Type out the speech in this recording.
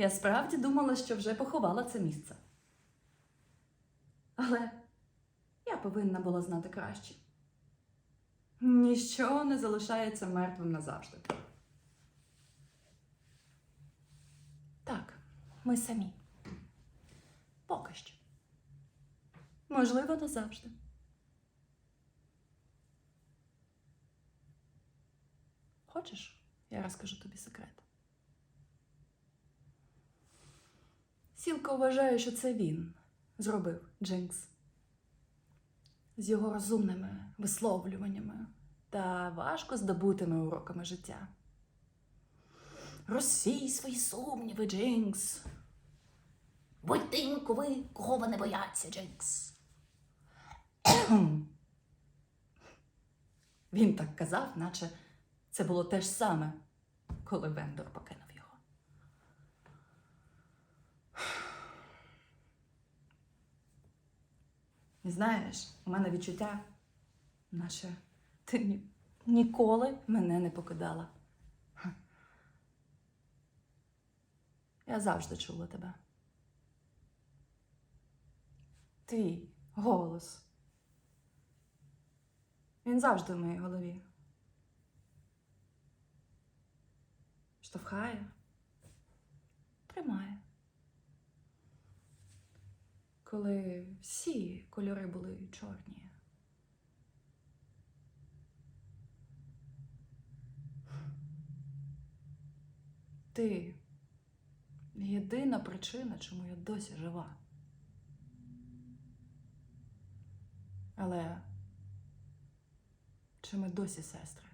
Я справді думала, що вже поховала це місце. Але я повинна була знати краще. Ніщо не залишається мертвим назавжди. Так, ми самі. Поки що. Можливо, назавжди. Хочеш, я розкажу тобі секрет. Сілка вважає, що це він зробив Джинкс. З його розумними висловлюваннями та важко здобутими уроками життя. Розсій свої сумніви, Джинкс. Будь тим, коли кого вони бояться, Джинкс. Він так казав, наче це було те ж саме, коли Вендор покинув його. І знаєш, у мене відчуття, наче ти ні- ніколи мене не покидала. Я завжди чула тебе. Твій голос. Він завжди в моїй голові. Штовхає, Коли всі кольори були чорні. Ти єдина причина, чому я досі жива. Але чи ми досі сестри?